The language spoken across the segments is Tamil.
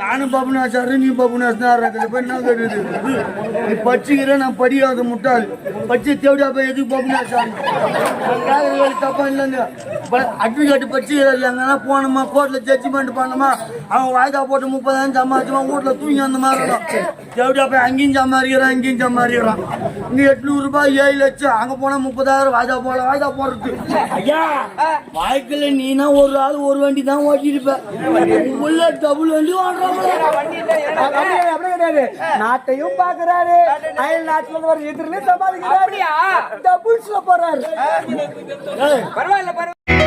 நானும் பபுனாச்சாரு நீ பபுனாச்சாரு அதுல போய் என்ன கேட்டுது நீ படிச்சுக்கிற நான் படிக்காத முட்டாள். படிச்சு தேவையா போய் எதுக்கு பபுனாச்சாரு தப்பா இல்லைங்க. அட்வொகேட் படிச்சுக்கிறாரு எங்கன்னா போனோமா கோர்ட்ல ஜட்ஜ்மெண்ட் பண்ணோமா அவன் வாய்தா போட்டு முப்பதாயிரம் சம்பாதிச்சுமா? வீட்டுல தூங்கி அந்த மாதிரி இருக்கும் தேவையா போய் அங்கேயும் சம்பாதிக்கிறான் இங்கேயும் சம்பாதிக்கிறான். இங்க எட்நூறு ரூபாய் ஏழு லட்சம். அங்க போனா முப்பதாயிரம் வாய்தா போல வாய்தா போடுறது ஐயா வாழ்க்கையில நீனா ஒரு ஆள் ஒரு வண்டி தான் ஓட்டிருப்ப உள்ள டபுள் வண்டி கிடையாது நாட்டையும் பாக்குறாரு அயல் நாட்டுல இருந்து வர எதிரிலே சமாளிக்கிறாரு. அப்படியா? டபுள்ஸ்ல போறாரு. பரவாயில்ல பரவாயில்ல.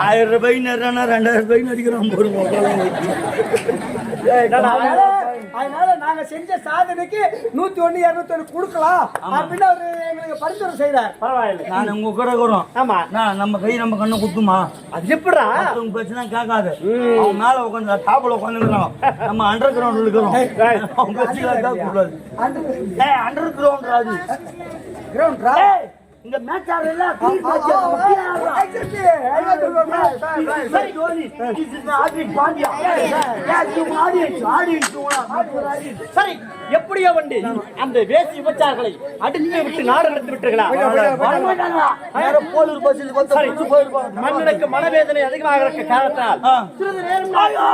ஆயிரம் ரூபாய் நேரம் ரெண்டாயிரம் ரூபாய் நடிக்கிறான் போடுவோம் அதனால நாங்க செஞ்ச சாதனைக்கு நூத்தி ஒண்ணு இருநூத்தி ஒண்ணு கொடுக்கலாம் அப்படின்னு அவரு எங்களுக்கு பரிந்துரை செய்யறாரு பரவாயில்ல நான் உங்க கூட இருக்கிறோம் ஆமா நான் நம்ம கை நம்ம கண்ணை குத்துமா அது எப்படா உங்க பிரச்சனை கேட்காது அவன் மேல உட்காந்து டாப்ல உட்காந்துருக்கான் நம்ம அண்டர் கிரவுண்ட் இருக்கிறோம் அவங்க பிரச்சனை கூடாது அண்டர் கிரவுண்ட் ராஜு கிரவுண்ட் ஏய், ஆடல சரி Dhoni this is Hardik Pandya yes you audience audience சரி எப்படியோ வண்டி அந்த வேசி விபச்சாரங்களை அடித்து விட்டு நாடு நடத்தி போயிருப்பாங்க மன்னனுக்கு மனவேதனை அதிகமாக இருக்க காரணத்தால். சிறிது நேரம் ஐயோ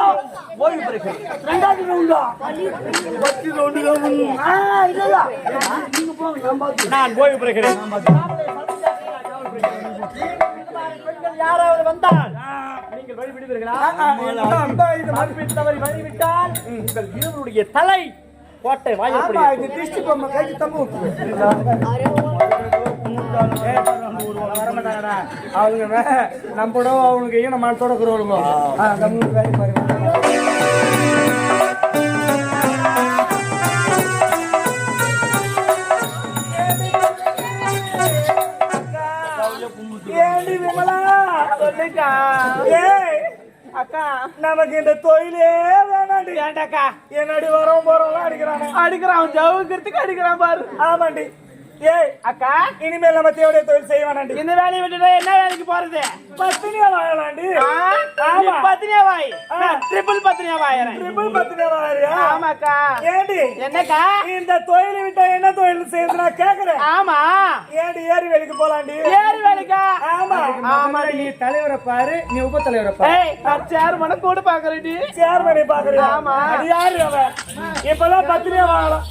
ஓய்வு பெறுகிறேன் ரெண்டாவது ரவுண்டா பத்து ரவுண்டு ஆ இல்ல நீங்க போங்க நான் ஓய்வு பெறுகிறேன். பெண்கள் யாராவது வந்தால் நீங்கள் வழிவிடுவீர்களா? தவறி வழிவிட்டால் உங்கள் இருவருடைய தலை கோட்டை வாயில் இது திருஷ்டி பொம்மை கைக்கு தம்பு அவங்க நம்மளோட அவங்களுக்கு ஈன மனத்தோட ஏண்டி விமலா? சொல்லுக்கா. அக்கா. நமக்கு இந்த தொழிலே வேணாண்டி. ஏண்டாக்கா என்னடி வரோம் போறோம் அடிக்கிறானே. அடிக்கிறான் ஜவுக்கிறதுக்கு அடிக்கிறான் பாரு. ஆமாண்டி. ஏய் அக்கா இனிமேல் நம்ம தேவைய தொழில் செய்ய இந்த வேலையை விட்டுட்டு என்ன வேலைக்கு போறது? பத்தினியா வாழலாண்டி. நீ பத்தினியா வாய். ட்ரிபிள் பத்தினியா வாயறேன். ட்ரிபிள் பத்தினியா வாழியா ஆமாக்கா. ஏண்டி? என்னக்கா? இந்த தொழில் விட்டா என்ன தொழில் செய்யறது நான் கேக்குறேன். ஆமா. ஏண்டி ஏரி வேலைக்கு போலாண்டி? ஏறி வேலைக்கா? ஆமா. ஆமா நீ தலைவரை பாரு நீ உப தலைவரை பாரு. ஏய் நான் சேர் மன கூட பாக்குறேன் சேர்மனை ஆமா. அது யாரு அவன். இப்பெல்லாம் பத்திரியா வாங்கலாம்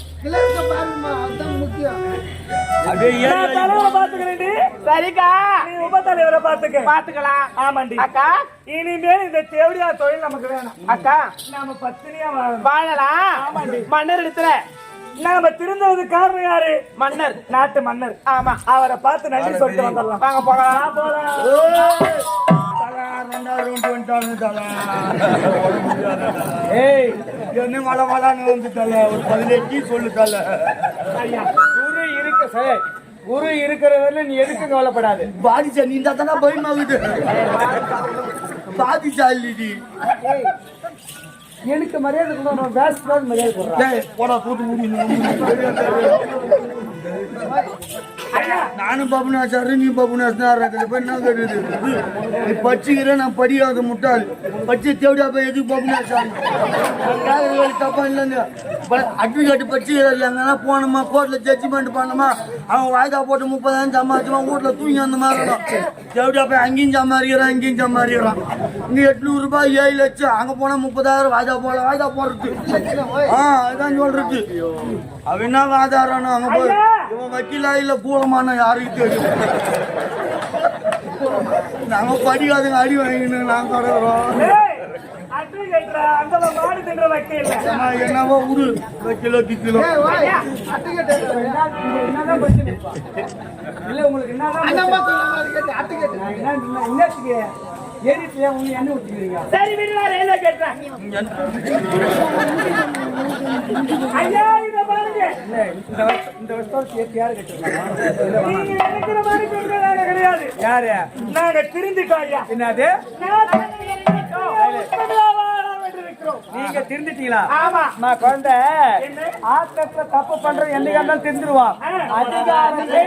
சரிக்கா. நீ உப தலைவரை பாத்துக்க பாத்துக்கலாம் ஆமாண்டி. அக்கா. இனிமேல் இந்த தேவடியா தொழில் நமக்கு வேணும். அக்கா. நாம பத்தினியா வாழலாம். மன்னர் இடத்துல நாம திருந்ததுக்கு காரணம் யாரு? மன்னர். நாட்டு மன்னர். ஆமா. அவரை பார்த்து நன்றி சொல்லிட்டு வந்துடலாம். வாங்க போகலாம் வா, போலாம். ஏய், என்ன மழை மழைன்னு வந்து தல, ஒரு பதினெட்டு சொல்லு தல. குரு இருக்க சார் குரு இருக்கிற வரையில நீ எதுக்கு கவலைப்படாது. பாதிச்சா நீ இருந்தா தானே பயமாகுது பாதிச்சா இல்லடி. எனக்கு மரியாதை கொடுக்கணும் பேசக்கூடாது மரியாதை கொடுறேன் டேய், போடா தூத்து முடியும் நானும் பபுனாச்சாரு நீ பாபு அதுல போய் என்ன கேட்டுது நீ படிச்சுக்கிற நான் படிக்காத முட்டாள். படிச்சு தேவையா போய் எதுக்கு பபுனாச்சாரு தப்பா இல்லைங்க. அட்வொகேட் படிச்சுக்கிறாரு எங்கன்னா போனோமா கோர்ட்ல ஜட்ஜ்மெண்ட் பண்ணணுமா? அவன் வாய்தா போட்டு முப்பதாயிரம் சம்பாதிச்சுமா வீட்டுல தூங்கி அந்த மாதிரி இருக்கும் தேவையா போய் அங்கேயும் சம்பாதிக்கிறான் இங்கேயும் சம்பாதிக்கிறான். இங்க எட்நூறு ரூபாய் ஏழு லட்சம். அங்க போனா முப்பதாயிரம் வாய்தா போல வாய்தா போடுறது ஆ அதான் சொல்றது. அவன் என்ன வாதாரணும் அங்க போய். இவன் வக்கீலா இல்ல கூலமான யாருக்கு தெரியும் நாங்க படிக்காதுங்க அடி வாங்கினு நாங்க நான் என்னவோ உரு கிலோ கிலோ என்னதான் பிரச்சனை இப்ப? இல்ல உங்களுக்கு என்னதான் பிரச்சனை? நான் என்ன என்ன- உங்க எண்ணெய் சரி கேட்டேன் ஐயா இந்த வருஷம் ஏற்றி யாரு? நாங்க கிடையாது யாரு நாங்க திருந்திட்டோம் ஐயா என்னது? நீங்க திருந்துட்டீங்களா? ஆமா. அம்மா குழந்தை? ஆக்கத்துல தப்பு பண்றது என்னைக்கா இருந்தாலும் திருந்துருவான் அதிகாரத்திலே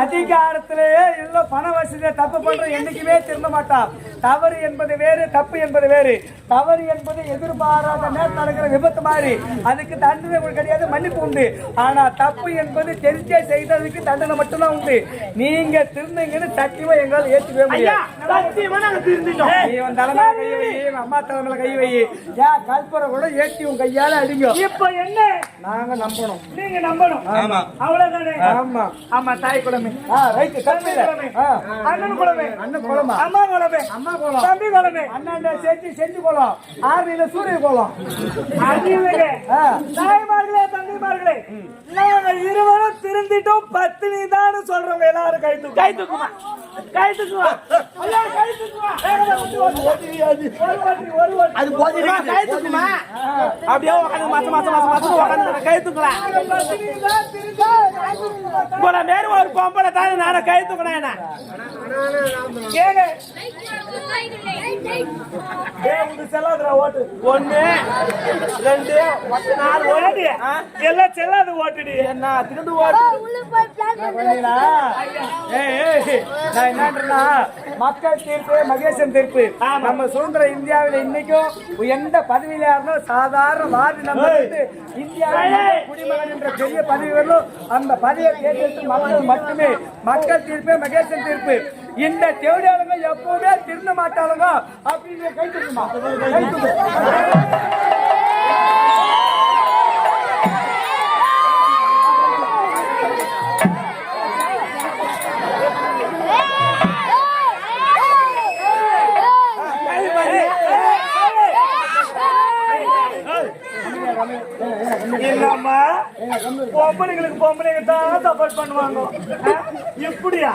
அதிகாரத்திலேயே இல்ல பண வசதியை தப்பு பண்ற என்னைக்குமே திருந்த மாட்டான். தவறு என்பது வேறு தப்பு என்பது வேறு. தவறு என்பது எதிர்பாராத நேரம் நடக்கிற விபத்து மாதிரி. அதுக்கு தண்டனை உங்களுக்கு கிடையாது மன்னிப்பு உண்டு. ஆனா தப்பு என்பது தெரிஞ்சே செய்ததுக்கு தண்டனை மட்டும்தான் உண்டு. நீங்க திருந்தீங்கன்னு சத்தியமா எங்களால் ஏற்றுக்கவே முடியாது. இவன் தலைமையில கை வை இவன் அம்மா தலைமையில கை வை. ஏன் கல்பரை கூட ஏற்றி உன் கையால அடிங்க. இப்ப என்ன? நாங்க நம்பணும். நீங்க நம்பணும். ஆமா. அவ்வளவுதானே ஆமா ஆமா தாய் குலமே தம்பி குலமே அண்ணன் குலமே அண்ணன் குலமா அம்மா குலமே அம்மா குலம் தம்பி குலமே அண்ணாண்ட சேர்த்து செஞ்சு குளம் ஆர்மியில சூரிய குளம் அறிவுங்க ஆ. தாய்மார்களே தம்பிமார்களே நாங்க இருவரும் திருந்திட்டோம் பத்தினி தான் சொல்றவங்க எல்லாரும் கை தூக்கு கை தூக்குமா கை தூக்குமா தூக்குமா அது தூக்குமா அப்படியே உட்காந்து மாசம் மாசம் மாசம் மாசம் உட்காந்து கை தூக்கலாம் உங்களை மாரி ஒரு பொம்பளை தானே நானும் கை தூக்கினேன் என்ன? உங்க செல்லாதுடா ஓட்டு. ஒண்ணு. ரெண்டு நாலு ஓட்டு. எல்லாம் செல்லாது ஓட்டுடி. என்ன நான் என்னன்றேன்னா, மக்கள் தீர்ப்பு மகேசன் தீர்ப்பு. நம்ம சுதந்திர இந்தியாவில் இன்னைக்கும் எந்த பதவியில இருந்தாலும் சாதாரண வார்டு நம்பர் வந்து இந்தியாவில் குடிமகன் என்ற பெரிய பதவி வரலும் அந்த பதவியை தேர்ந்தெடுத்து மக்கள் மட்டுமே மக்கள் தீர்ப்பு மகேசன் தீர்ப்பு. இந்த தேவையாளங்க எப்பவுமே திருந்த மாட்டாளுங்க அப்படின்னு கை தூக்குமா கை தூக்கு இல்லம்மா பொம்பளைங்களுக்கு பொம்பளைங்க தான் சப்போர்ட் பண்ணுவாங்க. ஆ? இப்படியா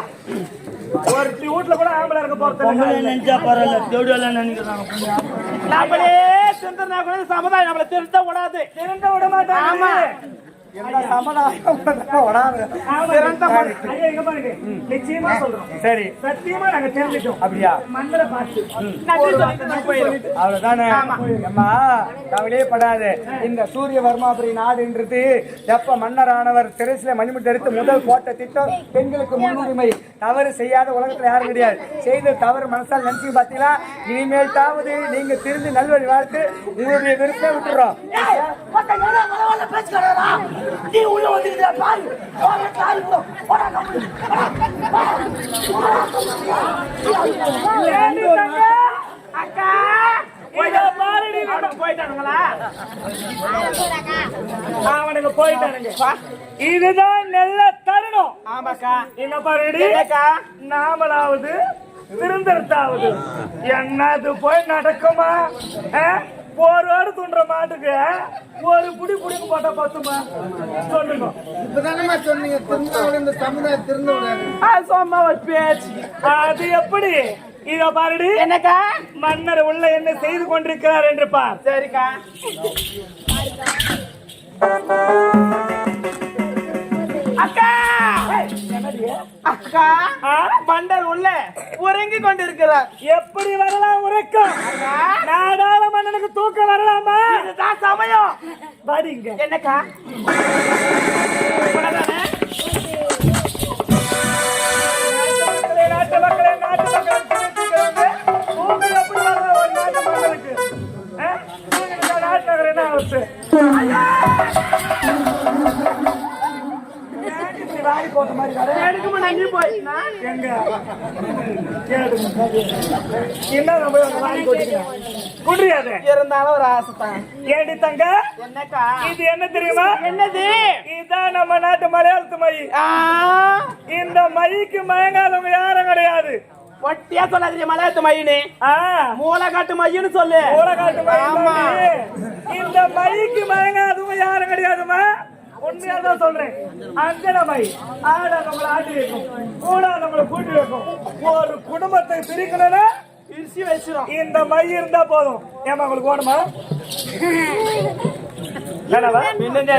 ஒரு வீட்டுல கூட ஆம்பளை இருக்க போறது நினைச்சா பரவாயில்ல. தேவையெல்லாம் நினைக்கிறாங்க. திருந்தனா கூட சமுதாயம் நம்மள திருத்த விடாது. திருந்த விட மாட்டாங்க. ஆமா. சரி. சத்தியமா நாங்க தெரிஞ்சிட்டோம். அப்படியா? மண்ணல பார்த்து. அவ்வளவுதானே? அம்மா கவலையே படாது. இந்த சூரிய வர்மாபுரி நாடுன்றது எப்ப மன்னரானவர் திரைசில மணிமுடி எடுத்து முதல் போட்ட திட்டம் பெண்களுக்கு முன்னுரிமை. தவறு செய்யாத உலகத்துல யாரும் கிடையாது. செய்த தவறு மனசால் நினைச்சு பாத்தீங்களா இனிமேல் தாவது நீங்க திரும்பி நல்வழி வாழ்த்து இவருடைய விருப்பம் விட்டுறோம்? அக்கா! போயிட்டானுங்களா? அவனுக்கு போயிட்டானுங்க. இதுதான் நல்ல தருணம். ஆமாக்கா. என்ன பாருடி? நாமளாவது திருந்தரத்தாவது என்னது போய் நடக்குமா? ஆ? போரோடு துண்ட மாட்டுக்கு ஒரு புடி புடிக்கு போட்டா பத்துமா? சொல்லுங்க. இப்பதானே சொன்னீங்க திருந்தாவில் இந்த சமுதாயம் திருந்த விடாது சும்மா ஒரு பேச்சு. அது எப்படி? இத பாருடி. என்னக்கா? மன்னர் உள்ள என்ன செய்து கொண்டிருக்கிறார் என்று பார். சரிக்கா. அக்கா! அக்கா! மன்னர் உள்ள உறங்கி கொண்டிருக்கிறார். எப்படி வரலாம் உறக்கம்? நாடாள மன்னனுக்கு தூக்கம் வரலாமா? இதுதான் சமயம். படிங்க என்னக்கா? இருந்தாலும் ஒரு ஆசை தான் ஏண்டி தங்க என்னக்கா இது என்ன தெரியுமா என்னது இதுதான் நம்ம நாட்டு மலையாளத்து மை இந்த மைக்கு மயங்காதவங்க யாரும் கிடையாது ஒட்டியா சொல்லாதீங்க மலையாளத்து மையினு ஆ, மூலக்காட்டு மையன்னு சொல்லு ஊரகாட்டு மை ஆமா. தாண்டி இந்த மைக்கு மயங்காதவங்க யாரும் கிடையாதுமா உண்மையா தான் சொல்றேன். அஞ்சன மை ஆடாதவங்களை ஆட்டி வைக்கும். கூடாதவங்களை கூட்டி வைக்கும். ஒரு குடும்பத்தை பிரிக்கணும்னா இந்த மை இருந்தா போதும். ஏமா உங்களுக்கு ஓடுமா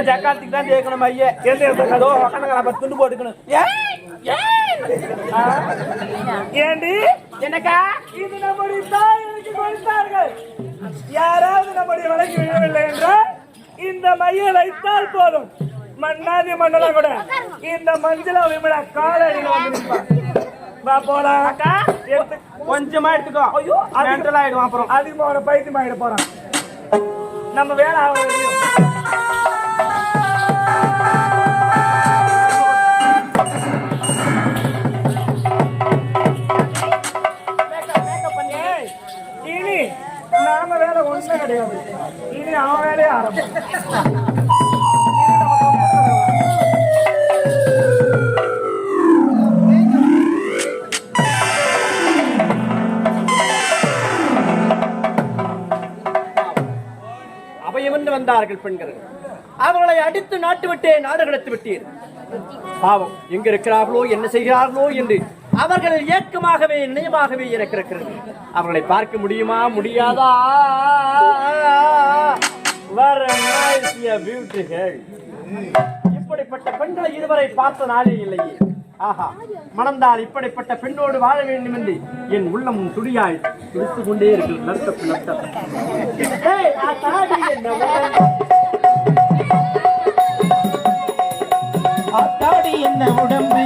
ஜக்காத்துக்கு தான் தேய்க்கணும் ஐயே ஏதோ உக்காந்துங்களா துண்டு போட்டுக்கணும். ஏண்டி? என்னக்கா? இது நம்முடைய தாயனுக்கு கொடுத்தார்கள். யாராவது நம்முடைய வழங்கி விழவில்லை என்றால் இந்த மையம் வைத்தால் போதும். மண்ணாதி மண்ணெல்லாம் கூட. இந்த மஞ்சள விமலா காலடியில் வந்து நிற்பான். வா போலாம். எடுத்து. கொஞ்சமா எடுத்துக்கோ. ஐயோ மென்டல் ஆயிடும் அப்புறம். அதிகமா அவனை பைத்தியம் ஆயிட போறான். நம்ம வேலை இனி நாம வேலை ஒண்ணும் கிடையாது. இனி அவன் வேலையை ஆரம்பம் அபயமென்று வந்தார்கள் பெண்கள் அவர்களை அடித்து நாட்டு விட்டே நாடு கடத்து விட்டீர் பாவம் எங்க இருக்கிறார்களோ என்ன செய்கிறார்களோ என்று அவர்கள் ஏக்கமாகவே நினைவாகவே எனக்கு இருக்கிறது அவர்களை பார்க்க முடியுமா முடியாதா வர பியூட்டிகள் இப்படிப்பட்ட பெண்களை இதுவரை பார்த்த நாளே இல்லையே. ஆஹா மணந்தால் இப்படிப்பட்ட பெண்ணோடு வாழ வேண்டும் என்று என் உள்ளம் துடியாய் துடித்துக் கொண்டே இருக்கு நர்த்தப்பு. நர்த்தப்பு என்ன உடம்பு?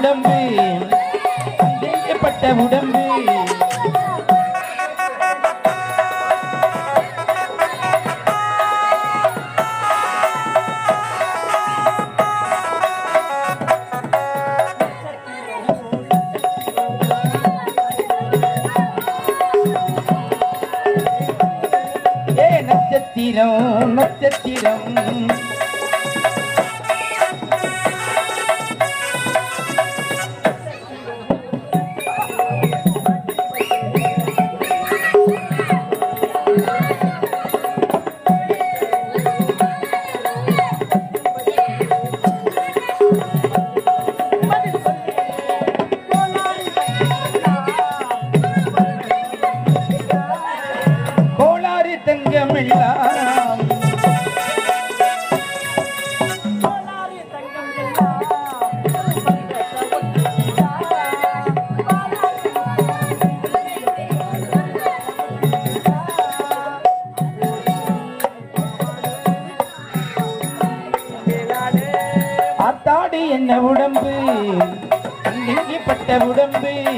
உடம்பு ஆத்தாடி என்ன உடம்பு? பட்ட உடம்பு.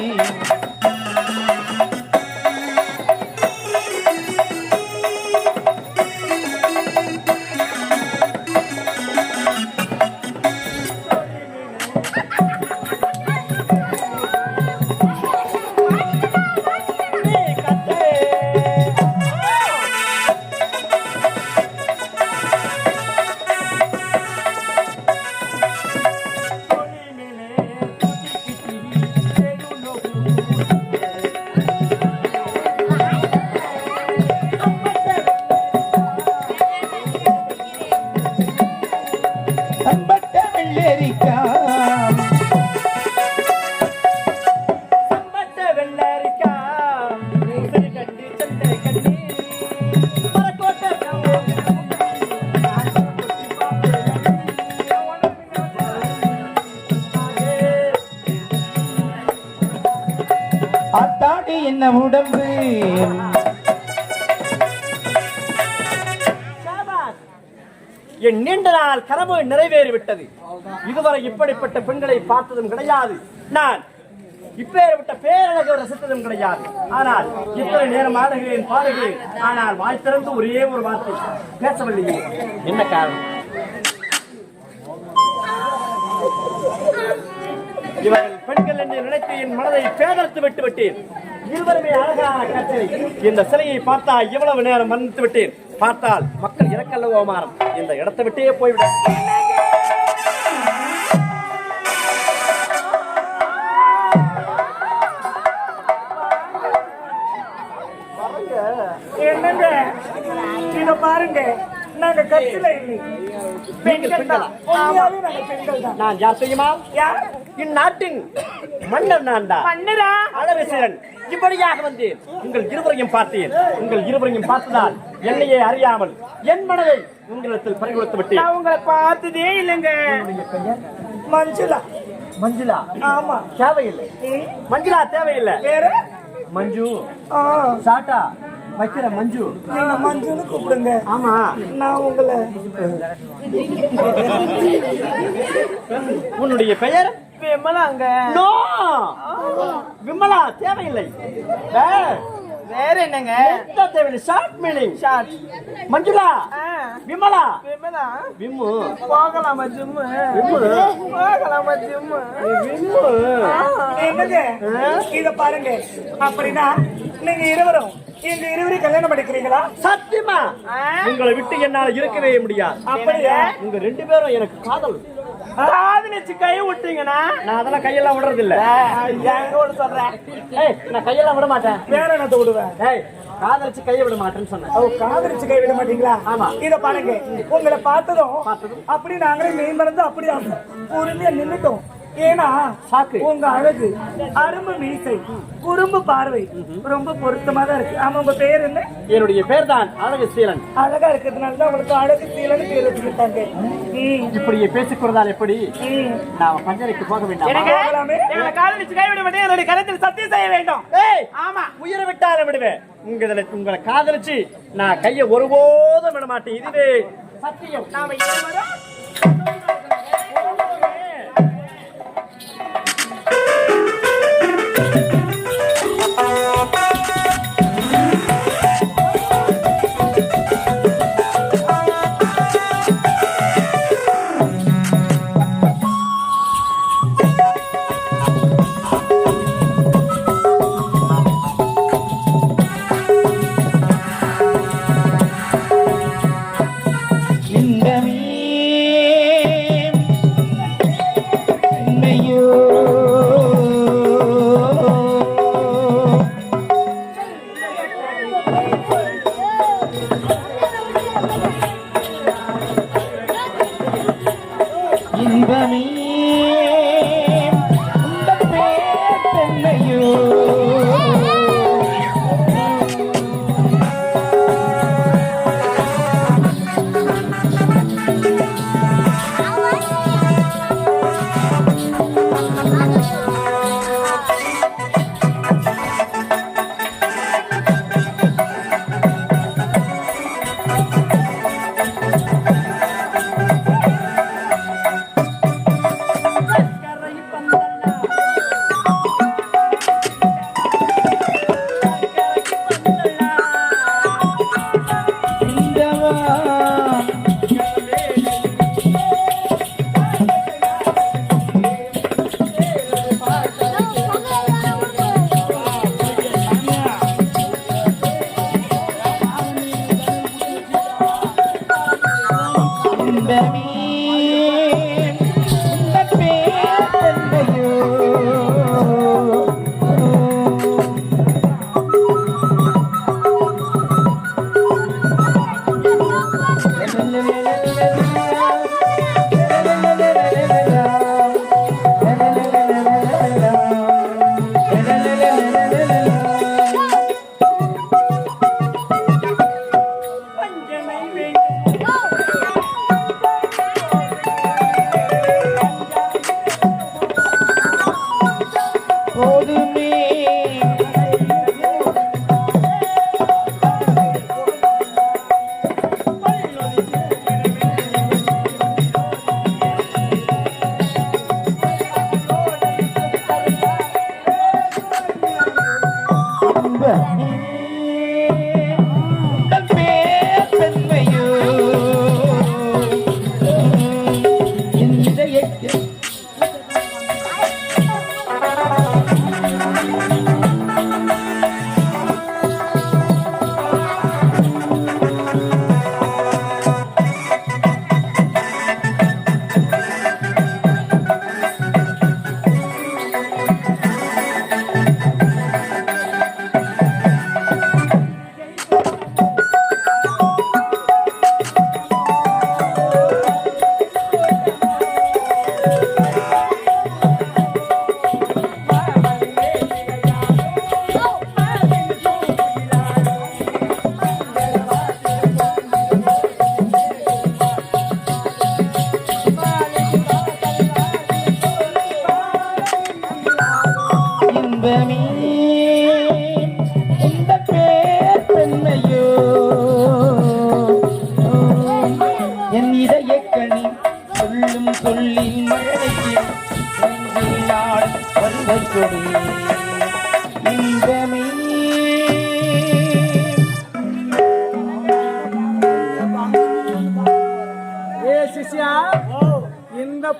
நாள் கனவு நிறைவேறிவிட்டது. இதுவரை இப்படிப்பட்ட பெண்களை பார்த்ததும் கிடையாது. நான் இப்பேற்பட்ட பேரழகை ரசித்ததும் கிடையாது. ஆனால் இத்தனை நேரம் ஆடுகிறேன் பாடுகிறேன். ஆனால் வாய் திறந்து ஒரே ஒரு வார்த்தை பேசவில்லையே. என்ன காரணம்? இவர்கள் பெண்கள் என்று நினைத்து என் மனதை பேதலித்து விட்டு விட்டேன் இருவருமே அழகான காட்சி இந்த சிலையை பார்த்தா இவ்வளவு நேரம் மன்னித்து விட்டேன். பார்த்தால் மக்கள் இறக்கல்ல ஓமாரம் இந்த இடத்தை விட்டே போய்விடும் என்னங்க? இத பாருங்க. நாங்க கட்சியில இல்லை. நான் யார் தெரியுமா? யார்? இந்நாட்டின் மன்னர் நான் இப்படியாக வந்து உங்கள் இருவரையும் பார்த்தேன். உங்கள் இருவரையும் பார்த்ததால் என்னையே அறியாமல் என் மனதை உங்களிடத்தில் பறிகொடுத்து விட்டேன். நான் உங்களை பார்த்ததே இல்லைங்க. மஞ்சுளா. மஞ்சுளா? ஆமா. தேவையில்லை. மஞ்சுளா தேவையில்லை. வேற மஞ்சு. சாட்டா. வைக்கிற மஞ்சு. மஞ்சுன்னு கூப்பிடுங்க. ஆமா. நான் உங்களை உன்னுடைய பெயர்? விமலாங்க. விமலா தேவையில்லை. வேற என்னங்க? தேவையில்லை. Short meaning short Manjula? Vimala? Vimala. Vimmu. போகலாமா ஜிம்மு? விம்மு. போகலாமா ஜிம்மு? விம்மு. என்னங்க இத பாருங்க. அப்படின்னா நீங்க இருவரும் எங்க இருவரையும் கல்யாணம் பண்ணிக்கிறீங்களா? சத்தியமா. உங்களை விட்டு என்னால இருக்கவே முடியாது. அப்படியா? உங்க ரெண்டு பேரும் எனக்கு காதல். காதலிச்சு கை விட்டீங்கன்னா நான் அதெல்லாம் கையெல்லாம் விடுறது இல்ல எங்க விட சொல்றேன் ஏய் நான் கையெல்லாம் விட மாட்டேன். வேற என்னத்த விடுவேன்? ஏய் காதலிச்சு கையை விட மாட்டேன்னு சொன்னேன். ஓ காதலிச்சு கை விட மாட்டீங்களா? ஆமா. இத பாருங்க. உங்களை பார்த்ததும். அப்படி நாங்களே மெய் மறந்து அப்படி பொறுமையா நின்னுட்டோம். ஏன்னா. உங்க அழகு அரும்பு மீசை குறும்பு பார்வை ரொம்ப பொருத்தமா தான் இருக்கு. ஆமா உங்க பேர் என்ன? என்னுடைய பேர் தான் அழகு சீலன். அழகா இருக்கிறதுனால தான் உங்களுக்கு அழகு ம், இப்படியே பேசிக்கொள்வதால் எப்படி? ம். நான் பஞ்சரைக்கு போக வேண்டாம்? போகலாமே? எங்களை காதலிச்சு கைவிட மாட்டேன். என்னுடைய கருத்தில் சத்தியம் செய்ய வேண்டும். ஏய் ஆமா. உயிரை விட்டாலும் விடுவேன். உங்களை உங்களை காதலிச்சு நான் கையை ஒருபோதும் விட மாட்டேன். இதுவே சத்தியம். நாம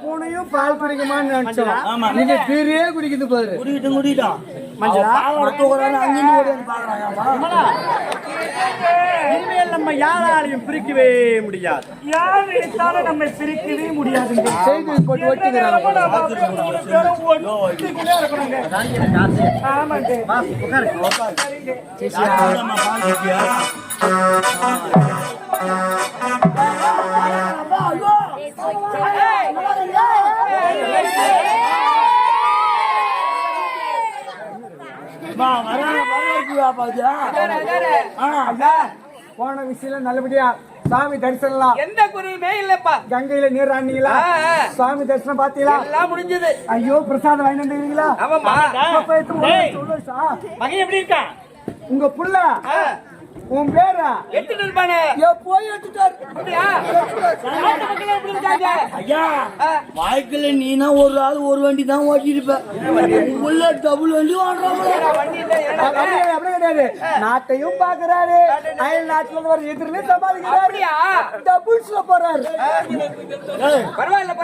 பூனையும் பால் குடிக்குமான்னு நினைச்சோம் நீங்க பெரிய குடிக்குது பாரு. குடிக்கிட்டும் ஓடி வந்து பார்க்கறான் இனிமேல் நம்ம யாராலையும் பிரிக்கவே முடியாது. யார் நினைத்தாலும் நம்மை பிரிக்கவே ஒட்டிக்கிறாங்க. ஆமாங்க. போன விஷயம் நல்லபடியா சாமி தரிசனம் எந்த குருவுமே இல்லப்பா. கங்கையில நீர் ஆனீங்களா ஆ, ஆ. சாமி தரிசனம் பாத்தீங்களா? எல்லாம் முடிஞ்சது. ஐயோ பிரசாதம் வாங்கி வந்துருக்கீங்களா? மகன் எப்படி இருக்கான்? உங்க புள்ள. உன் பேரா? எடுத்துட்டு இருப்பானே. போய் வாழ்க்கையில நீனா ஒரு ஆள் ஒரு வண்டி தான் ஓட்டிருப்ப உள்ள டபுள் வண்டி அப்படியே கிடையாது. நாட்டையும் பாக்குறாரு அயல் நாட்டுல இருந்து ஒரு எதிரிலே சமாளிக்கிறாரு? டபுள்ஸ்ல போறாரு. பரவாயில்ல.